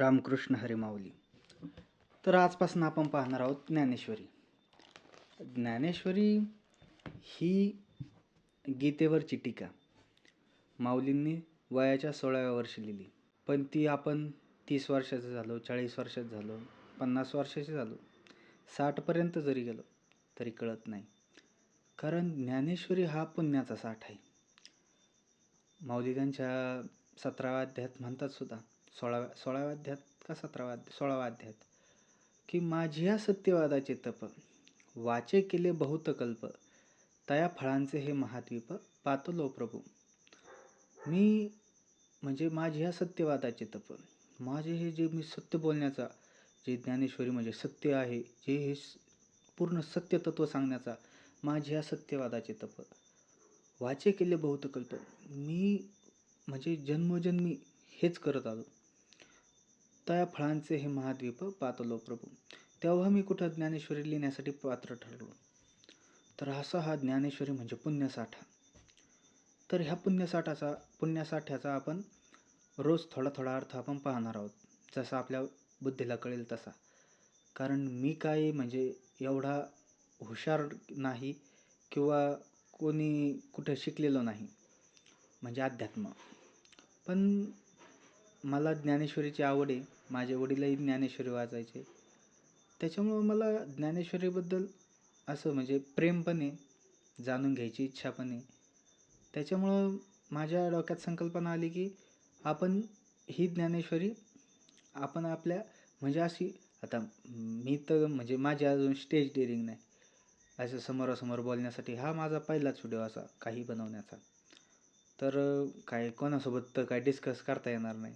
रामकृष्ण हरिमाऊली. तर आजपासून आपण पाहणार आहोत ज्ञानेश्वरी. ज्ञानेश्वरी ही गीतेवरची टीका. माऊलींनी वयाच्या सोळाव्या वर्षी लिहिली. पण ती आपण तीस वर्षाचं झालो चाळीस वर्षाचं झालो पन्नास वर्षाचे झालो साठपर्यंत जरी गेलो तरी कळत नाही. कारण ज्ञानेश्वरी हा पुण्याचा साठ आहे. माऊली त्यांच्या सतराव्या अध्यात म्हणतात सुद्धा सोळाव्या सोळाव्या अध्यायात का सतराव्या अध्याय सोळाव्या अध्यायात की माझी ह्या सत्यवादाचे तप वाचे केले बहुत कल्प तया फळांचे हे महाद्वीप पातलो प्रभू. मी म्हणजे माझी ह्या सत्यवादाचे तप माझे हे जे मी सत्य बोलण्याचा जे ज्ञानेश्वरी म्हणजे सत्य आहे जे हे पूर्ण सत्य तत्व सांगण्याचा माझी ह्या सत्यवादाचे तप वाचे केले बहुत कल्प मी म्हणजे जन्मोजन्मी हेच करत आलो. त्या फळांचे हे महाद्वीप पातलो प्रभू. तेव्हा मी कुठं ज्ञानेश्वरी लिहिण्यासाठी पात्र ठरलो? तर असा हा ज्ञानेश्वरी म्हणजे पुण्यसाठा. तर ह्या पुण्यसाठाचा पुण्यसाठ्याचा आपण रोज थोडा थोडा अर्थ आपण पाहणार आहोत. जसा आपल्या बुद्धीला कळेल तसा. कारण मी काय म्हणजे एवढा हुशार नाही किंवा कोणी कुठं शिकलेलो नाही. म्हणजे अध्यात्म. पण मला ज्ञानेश्वरीची आवड आहे. माझे वडीलही ज्ञानेश्वरी वाचायचे. त्याच्यामुळं मला ज्ञानेश्वरीबद्दल असं म्हणजे प्रेम पण आहे जाणून घ्यायची इच्छा पण आहे. त्याच्यामुळं माझ्या डोक्यात संकल्पना आली की आपण ही ज्ञानेश्वरी आपण आपल्या म्हणजे अशी आता मी तर म्हणजे माझी अजून स्टेज डेअरिंग नाही. असं समोरासमोर बोलण्यासाठी हा माझा पहिलाच व्हिडिओ असा काही बनवण्याचा. तर काय कोणासोबत तर काय डिस्कस करता येणार नाही.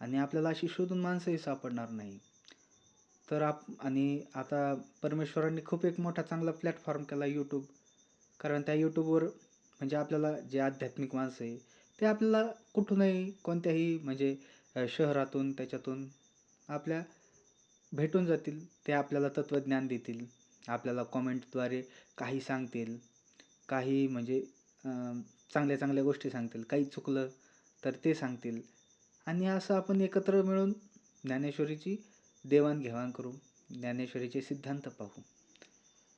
आणि आपल्याला अशी शोधून माणसंही सापडणार नाही. तर आप आणि आता परमेश्वरांनी खूप एक मोठा चांगला प्लॅटफॉर्म केला यूट्यूब कारण त्या यूट्यूबवर म्हणजे आपल्याला जे आध्यात्मिक माणसं आहे ते आपल्याला कुठूनही कोणत्याही म्हणजे शहरातून त्याच्यातून आपल्या भेटून जातील ते आपल्याला तत्त्वज्ञान देतील. आपल्याला कॉमेंटद्वारे काही सांगतील काही म्हणजे चांगल्या चांगल्या गोष्टी सांगतील काही चुकलं तर ते सांगतील. आणि असं आपण एकत्र मिळून ज्ञानेश्वरीची देवाणघेवाण करू ज्ञानेश्वरीचे सिद्धांत पाहू.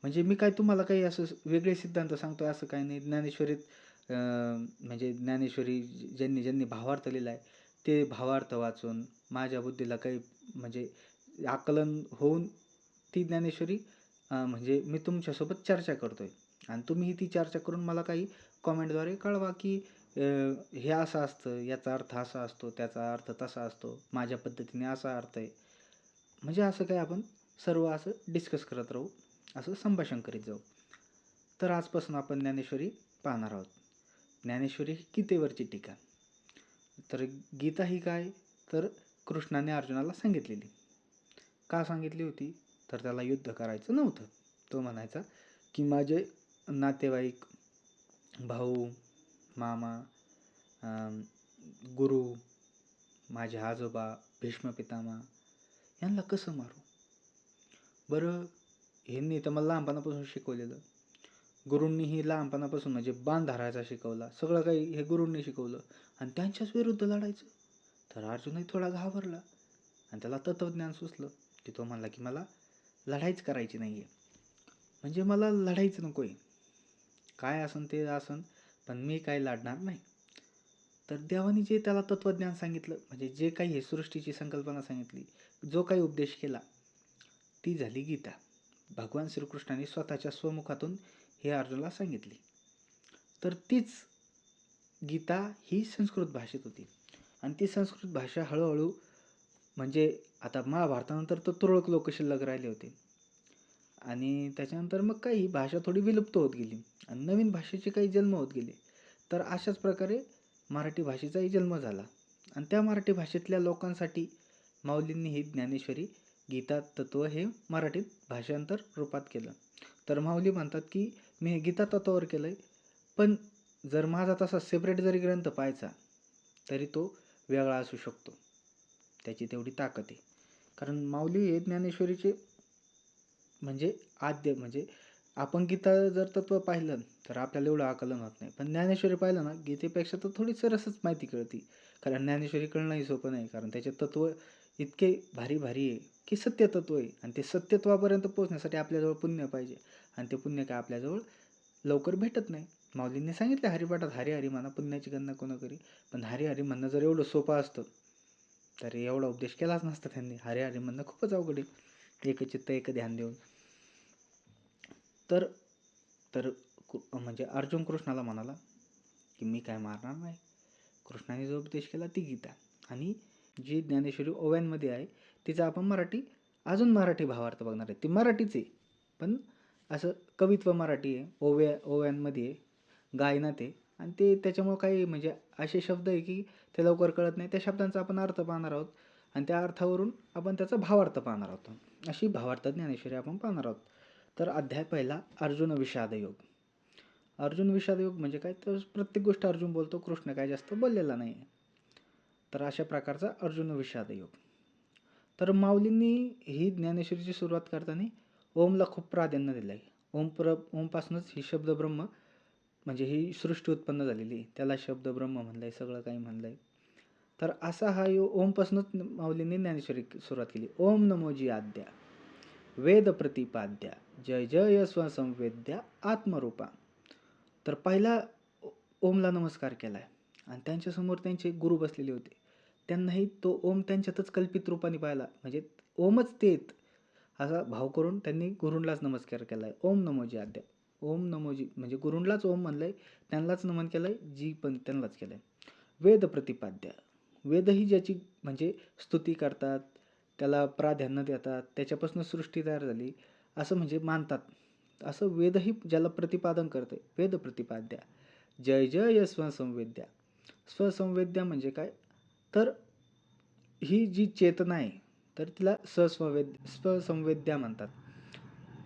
म्हणजे मी काय तुम्हाला काही असं वेगळे सिद्धांत सांगतो असं काही नाही. ज्ञानेश्वरीत म्हणजे ज्ञानेश्वरी ज्यांनी ज्यांनी भावार्थ लिहिला आहे ते भावार्थ वाचून माझ्या बुद्धीला काही म्हणजे आकलन होऊन ती ज्ञानेश्वरी म्हणजे मी तुमच्यासोबत चर्चा करतो आहे आणि तुम्हीही ती चर्चा करून मला काही कॉमेंटद्वारे कळवा की हे असं असतं याचा अर्थ असा असतो त्याचा अर्थ तसा असतो माझ्या पद्धतीने असा अर्थ आहे. म्हणजे असं काय आपण सर्व असं डिस्कस करत राहू असं संभाषण करीत जाऊ. तर आजपासून आपण ज्ञानेश्वरी पाहणार आहोत. ज्ञानेश्वरी ही गीतेवरची टीका. तर गीता ही काय? तर कृष्णाने अर्जुनाला सांगितलेली. का सांगितली होती? तर त्याला युद्ध करायचं नव्हतं. तो म्हणायचा की माझे नातेवाईक भाऊ मामा गुरु माझे आजोबा भीष्म पितामह यांना कसं मारू? बरं ह्यांनी तर मला लहानपणापासून शिकवलेलं. गुरूंनीही लहानपणापासून म्हणजे बाण धरायचा शिकवला सगळं काही हे गुरूंनी शिकवलं. आणि त्यांच्याच विरुद्ध लढायचं. तर अर्जुनही थोडा घाबरला. आणि त्याला तत्त्वज्ञान सुचलं की तो म्हणला की मला लढाईच करायची नाही आहे म्हणजे मला लढायचं नको आहे काय असन ते असन. पण मी काय लढणार नाही. तर देवाने जे त्याला तत्त्वज्ञान सांगितलं म्हणजे जे काही हे सृष्टीची संकल्पना सांगितली जो काही उपदेश केला ती झाली गीता. भगवान श्रीकृष्णाने स्वतःच्या स्वमुखातून हे अर्जुनाला सांगितली. तर तीच गीता ही संस्कृत भाषेत होती. आणि ती संस्कृत भाषा हळूहळू म्हणजे आता महाभारतानंतर तर तुरळक लोक शिल्लक राहिले होते. आणि त्याच्यानंतर मग काही भाषा थोडी विलुप्त होत गेली आणि नवीन भाषेचे काही जन्म होत गेले. तर अशाच प्रकारे मराठी भाषेचाही जन्म झाला. आणि त्या मराठी भाषेतल्या लोकांसाठी माऊलींनी ही ज्ञानेश्वरी गीता तत्व हे मराठीत भाषांतर रूपात केलं. तर माऊली म्हणतात की मी हे गीता तत्वावर केलं आहे पण जर माझा तसा सेपरेट जरी ग्रंथ पाहायचा तरी तो वेगळा असू शकतो. त्याची तेवढी ताकद आहे. कारण माऊली हे ज्ञानेश्वरीचे म्हणजे आद्य म्हणजे आपण गीता जर तत्व पाहिलं तर आपल्याला एवढं आकलन होत नाही. पण ज्ञानेश्वरी पाहिलं ना गीतेपेक्षा तर थोडी सरसच माहिती कळती. कारण ज्ञानेश्वरी कळणंही सोपं नाही कारण त्याचे तत्व इतके भारी भारी आहे की सत्यतत्व आहे. आणि ते सत्यत्वापर्यंत पोहोचण्यासाठी आपल्याजवळ पुण्य पाहिजे. आणि ते पुण्य काय आपल्याजवळ लवकर भेटत नाही. माऊलींनी सांगितलं हरिपाठात हरी हरी म्हणा पुण्याची गणना कोणा करी पण हरी हरी म्हणणं जर एवढं सोपं असतं तर एवढा उपदेश केलाच नसता त्यांनी. हरी हरी म्हणणं खूपच अवघड आहे. एक चित्त एक ध्यान देऊन. तर तर कु- म्हणजे अर्जुन कृष्णाला म्हणाला की मी काय मारणार नाही. कृष्णाने जो उपदेश केला ती गीता. आणि जी ज्ञानेश्वरी ओव्यांमध्ये आहे तिचा आपण मराठी अजून मराठी भावार्थ बघणार आहे. ती मराठीच आहे. पण असं कवित्व मराठी आहे. ओव्या ओव्यांमध्ये आहे गायनात आहे. आणि ते त्याच्यामुळं काही म्हणजे असे शब्द आहे की ते लवकर कळत नाही. त्या शब्दांचा आपण अर्थ पाहणार आहोत. आणि त्या अर्थावरून आपण त्याचा भावार्थ पाहणार आहोत. अशी भावार्थ ज्ञानेश्वरी आपण पाहणार आहोत. तर अध्याय पहिला अर्जुन विषादयोग अर्जुन विषादयोग म्हणजे काय? तर प्रत्येक गोष्ट अर्जुन बोलतो कृष्ण काय जास्त बोललेला नाही तर अशा प्रकारचा अर्जुन विषादयोग तर माऊलींनी ही ज्ञानेश्वरीची सुरुवात करताना ओमला खूप प्राधान्य दिलं आहे ओम प्र ओमपासूनच ही शब्द ब्रह्म म्हणजे ही सृष्टी उत्पन्न झालेली आहे. त्याला शब्द ब्रह्म म्हणलं आहे सगळं काही म्हणलं आहे तर असा हा यो ओमपासूनच माऊलींनी ज्ञानेश्वरी सुरुवात केली. ओम नमोजी आद्या वेद प्रतिपाद्या जय जय स्वसंवेद्या आत्मरूपा. तर पहिला ओमला नमस्कार केला आहे आणि त्यांच्यासमोर त्यांचे गुरु बसलेले होते. त्यांनाही तो ओम त्यांच्यातच कल्पित रूपाने पाहिला. म्हणजे ओमच तेत असा भाव करून त्यांनी गुरुंडलाच नमस्कार केला आहे ओम नमोजी आद्या ओम नमोजी म्हणजे गुरुंडलाच ओम म्हणलं आहे त्यांनाच नमन केलं आहे जी पण त्यांनाच केलं आहे वेद प्रतिपाद्या वेदही ज्याची म्हणजे स्तुती करतात त्याला प्राधान्य देतात त्याच्यापासून सृष्टी तयार झाली असं म्हणजे मानतात. असं वेदही ज्याला प्रतिपादन करते. वेद प्रतिपाद्या. जय जय स्वसंवेद्या स्वसंवेद्या म्हणजे काय? तर ही जी चेतना आहे तर तिला सस्ववेद स्वसंवेद्या म्हणतात.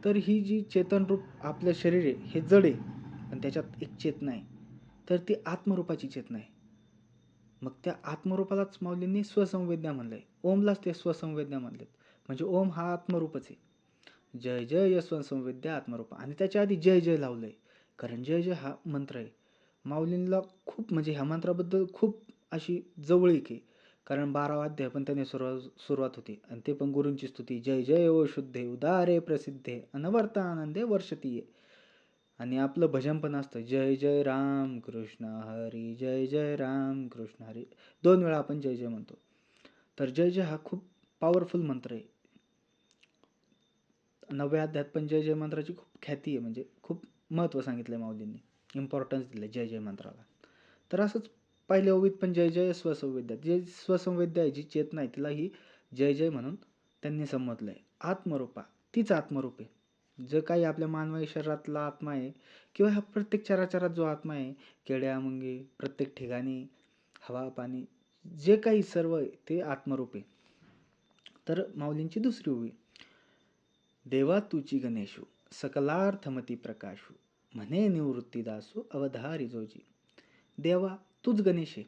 तर ही जी चेतनरूप आपलं शरीर आहे हे जड आहे पण त्याच्यात एक चेतना आहे. तर ती आत्मरूपाची चेतना आहे. मग त्या आत्मरूपालाच माऊलींनी स्वसंवेद्या म्हणलं. आहे ओमलाच ते स्वसंवेद्या म्हणलेत. म्हणजे ओम हा आत्मरूपच आहे. जय जय स्वसंवेद्या आत्मरूप. आणि त्याच्या आधी जय जय लावलं आहे कारण जय जय हा मंत्र आहे. माऊलींना खूप म्हणजे ह्या मंत्राबद्दल खूप अशी जवळीक आहे. कारण बारावा अध्याय पण त्याने सुरुवात सुरुवात होती. आणि ते पण गुरूंची स्तुती. जय जय ओ शुद्धे उदारे प्रसिद्धे अनवर्त आनंदे वर्षतीये. आणि आपलं भजन पण असतं. जय जय राम कृष्ण हरी जय जय राम कृष्ण हरी. दोन वेळा आपण जय जय म्हणतो. तर जय जय हा खूप पॉवरफुल मंत्र आहे. नव्या अध्यात पण जय जय मंत्राची खूप ख्याती आहे. म्हणजे खूप महत्त्व सांगितलं आहे माऊलींनी. इम्पॉर्टन्स दिलं जय जय मंत्राला. तर असंच पहिल्या ओवीत पण जय जय स्वसंवेद्या. जे स्वसंवेद्या आहे जी चेतना आहे तिला ही जय जय म्हणून त्यांनी संबोधलं आहे आत्मरूपा. तीच आत्मरूप आहे. जे काही आपल्या मानवी शरीरातला आत्मा आहे किंवा ह्या प्रत्येक चराचरात जो आत्मा आहे केड्या मुंगी प्रत्येक ठिकाणी हवा पाणी जे काही सर्व आहे ते आत्मरूप आहे. तर माऊलींची दुसरी ओवी देवा तुची गणेशू सकलार्थमती प्रकाशू म्हणे निवृत्तीदासू अवधारी जोजी. देवा तूच गणेश आहे.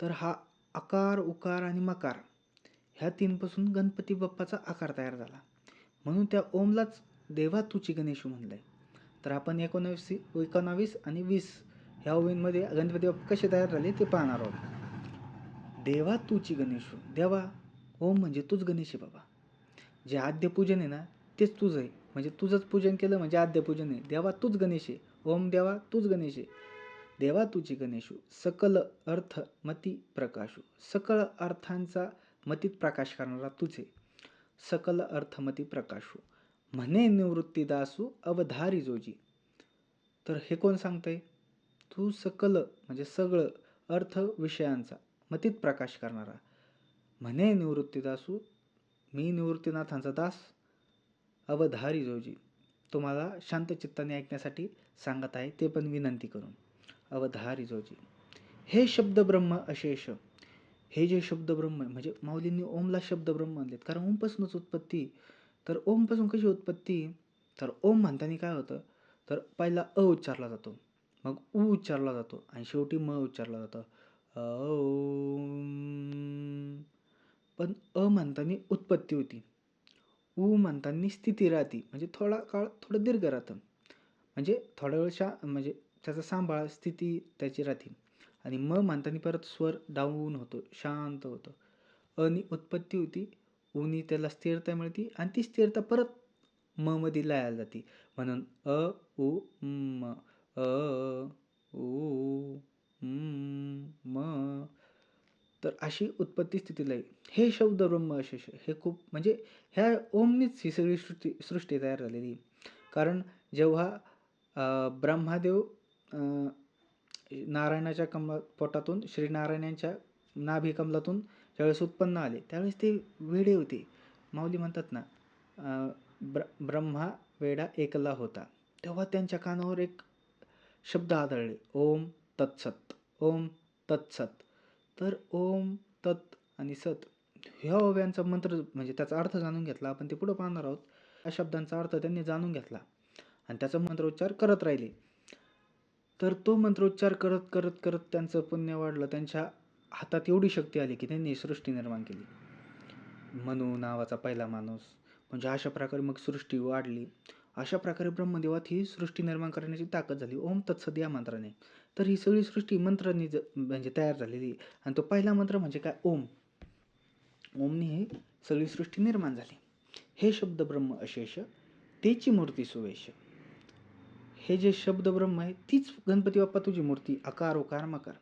तर हा आकार उकार आणि मकार ह्या तीनपासून गणपती बाप्पाचा आकार तयार झाला. म्हणून त्या ओमलाच देवा तुची गणेशू म्हणलं आहे तर आपण एकोणावीस एकोणावीस आणि वीस ह्या ओवींमध्ये गणपती बाप कसे तयार झाले ते पाहणार आहोत. देवा तुची गणेशू देवा ओम म्हणजे तूच गणेश आहे बाबा. जे आद्य पूजन आहे ना तेच तुझं आहे. म्हणजे तुझंच पूजन केलं म्हणजे आद्य पूजन आहे. देवा तूच गणेश आहे. ओम देवा तूच गणेश आहे. देवा तुची गणेशू सकल अर्थ मती प्रकाशू. सकळ अर्थांचा मतीत प्रकाश करणारा तुझे सकल अर्थमती प्रकाशू. म्हणे निवृत्तीदासू अवधारी जोजी. तर हे कोण सांगतंय? तू सकल म्हणजे सगळं अर्थ विषयांचा मतीत प्रकाश करणारा. म्हणे निवृत्तीदासू मी निवृत्तीनाथांचा दास अवधारी जोजी. तुम्हाला शांत चित्ताने ऐकण्यासाठी सांगत आहे ते पण विनंती करून. अवधारी जोजी. हे शब्द ब्रह्म अशेष. हे जे शब्द ब्रह्म म्हणजे माऊलींनी ओमला शब्द ब्रह्म म्हणलेत कारण ओमपासूनच उत्पत्ती तर ओमपासून कशी उत्पत्ती? तर ओम म्हणताना काय होतं? तर पहिला अ उच्चारला जातो. मग उ उच्चारला जातो. आणि शेवटी म उच्चारला जातं. ओम. पण अ म्हणताना उत्पत्ती होती. उ म्हणताना स्थिती राहते. म्हणजे थोडा काळ थोडं दीर्घ राहतं. म्हणजे थोड्या वेळ शा म्हणजे त्याचा सांभाळ स्थिती त्याची राहते. आणि म म्हणताना परत स्वर डाऊन होतो. शांत होतं. अनि उत्पत्ती होती. उनी त्याला स्थिरता मिळते आणि ती स्थिरता परत म मध्ये लयाला जाते. म्हणून अ उ म अ उ म तर अशी उत्पत्ती स्थिती लय हे शब्द ब्रह्म अशेष हे खूप म्हणजे ह्या ओमनीच ही सगळी सृष्टी सृष्टी तयार झालेली. कारण जेव्हा ब्रह्मादेव नारायणाच्या कमला पोटातून श्रीनारायणांच्या नाभी कमलातून ज्यावेळेस उत्पन्न आले. त्यावेळेस ते वेडे होते. माऊली म्हणतात ना ब्र ब्रह्मा वेडा एकला होता. तेव्हा त्यांच्या कानावर एक शब्द आदळले. ओम तत्सत ओम तत्सत. तर ओम तत् आणि सत ह्या ओव्यांचा मंत्र म्हणजे त्याचा अर्थ जाणून घेतला. आपण ते पुढं पाहणार आहोत. या शब्दांचा अर्थ त्यांनी जाणून घेतला. आणि त्याचा मंत्रोच्चार करत राहिले. तर तो मंत्रोच्चार करत करत करत त्यांचं पुण्य वाढलं. त्यांच्या हातात एवढी शक्ती आली की त्यांनी सृष्टी निर्माण केली. मनू नावाचा पहिला माणूस म्हणजे अशा प्रकारे मग सृष्टी वाढली. अशा प्रकारे ब्रह्मदेवात ही सृष्टी निर्माण करण्याची ताकद झाली. ओम तत्सद या मंत्राने. तर ही सगळी सृष्टी मंत्रांनी ज म्हणजे तयार झालेली. आणि तो पहिला मंत्र म्हणजे काय? ओम. ओमने ही सगळी सृष्टी निर्माण झाली. हे शब्द ब्रह्म अशेष तेची मूर्ती सुवेश हे जे शब्द ब्रह्म आहे तीच गणपती बाप्पा तुझी मूर्ती आकार ओकार मकार.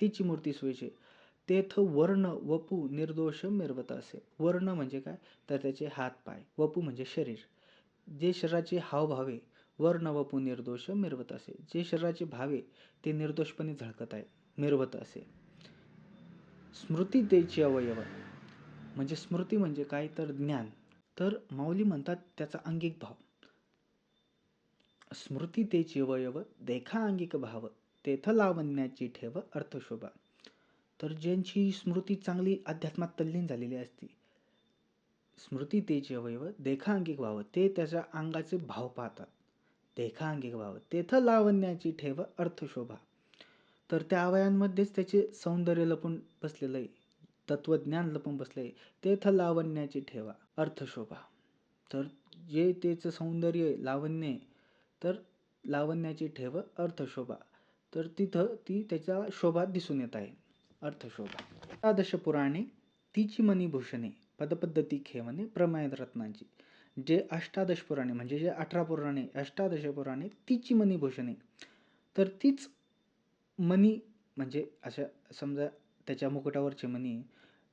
तिची मूर्ती सोयीचे. तेथ वर्ण वपू निर्दोष मिरवत असे. वर्ण म्हणजे काय? तर त्याचे हात पाय. वपू म्हणजे शरीर. जे शरीराचे हावभावे वर्ण वपू निर्दोष मिरवत असे. जे शरीराचे भावे ते निर्दोषपणे झळकत आहे मिरवत असे. स्मृती त्याची अवयव. म्हणजे स्मृती म्हणजे काय? तर ज्ञान. तर माऊली म्हणतात त्याचा अंगिक भाव. स्मृती तेची अवयव देखा अंगिक भाव. तेथ लावण्याची ठेव अर्थशोभा. तर ज्यांची स्मृती चांगली अध्यात्मात तल्लीन झालेली असती स्मृती तेचे अवयव देखा अंगिक व्हावं ते त्याच्या अंगाचे भाव पाहतात. देखा अंगिक व्हावं तेथ लावण्याची ठेव अर्थशोभा. तर त्या अवयांमध्येच त्याचे सौंदर्य लपून बसलेलं आहे तत्वज्ञान लपून बसलं आहे तेथ लावण्याची ठेवा अर्थशोभा. तर जे त्याचं सौंदर्य लावण्य तर लावण्याची ठेव अर्थशोभा. तर तिथं ती त्याच्या शोभा दिसून येत आहे. अर्थशोभा. एकादश पुराणे तिची मणिभूषणे पदपद्धती खेवणे प्रमायत रत्नांची. जे अष्टादश पुराणे म्हणजे जे अठरा पुराणे अष्टादश पुराणे तिची मणिभूषणे. तर तीच मणी म्हणजे अशा समजा त्याच्या मुकुटावरचे मणी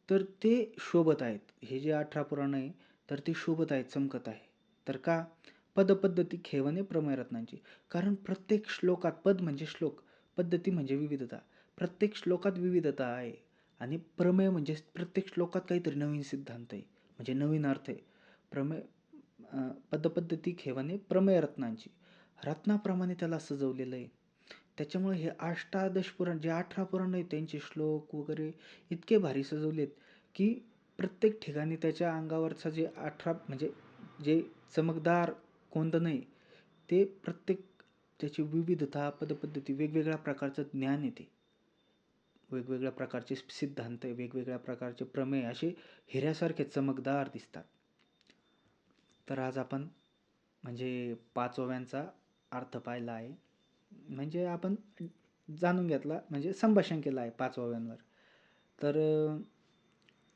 तर ते शोभत आहेत. हे जे अठरा पुराण आहे तर ते शोभत आहेत चमकत आहे. तर का? पदपद्धती खेवणे प्रमेय रत्नांची. कारण प्रत्येक श्लोकात पद म्हणजे श्लोक. पद्धती म्हणजे विविधता. प्रत्येक श्लोकात विविधता आहे आणि प्रमेय म्हणजे प्रत्येक श्लोकात काहीतरी नवीन सिद्धांत आहे. म्हणजे नवीन अर्थ आहे. प्रमेय पदपद्धती खेवाने प्रमेय रत्नांची. रत्नाप्रमाणे त्याला सजवलेलं आहे. त्याच्यामुळे हे अष्टादश पुराण जे अठरा पुराण आहेत त्यांचे श्लोक वगैरे इतके भारी सजवलेत की प्रत्येक ठिकाणी त्याच्या अंगावरचा जे अठरा म्हणजे जे चमकदार कोणतं नाही ते प्रत्येक त्याची विविधता पदपद्धती वेगवेगळ्या प्रकारचं ज्ञान येते. वेगवेगळ्या प्रकारचे सिद्धांत वेगवेगळ्या प्रकारचे प्रमेय असे हिऱ्यासारखे चमकदार दिसतात. तर आज आपण म्हणजे पाचव्यांचा अर्थ पाहिला आहे. म्हणजे आपण जाणून घेतला म्हणजे संभाषण केलं आहे पाचव्यांवर. तर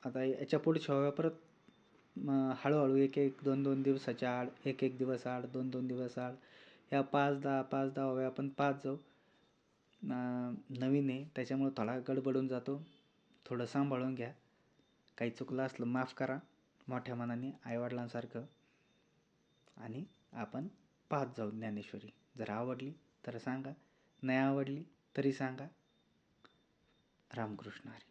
आता याच्या पुढच्या ओव्या परत हळूहळू एक एक दोन दोन दिवसाच्या आड एक एक दिवस आड दोन दोन दिवस आड ह्या पाच दहा पाच दहा ओव्या आपण पाच जाऊ. नवीन आहे त्याच्यामुळं थोडा गडबडून जातो. थोडं सांभाळून घ्या. काही चुकलं असलं माफ करा मोठ्या मनाने आईवडिलांसारखं. आणि आपण पाहत जाऊ ज्ञानेश्वरी. जर आवडली तर सांगा. नाही आवडली तरी सांगा. रामकृष्ण हरी.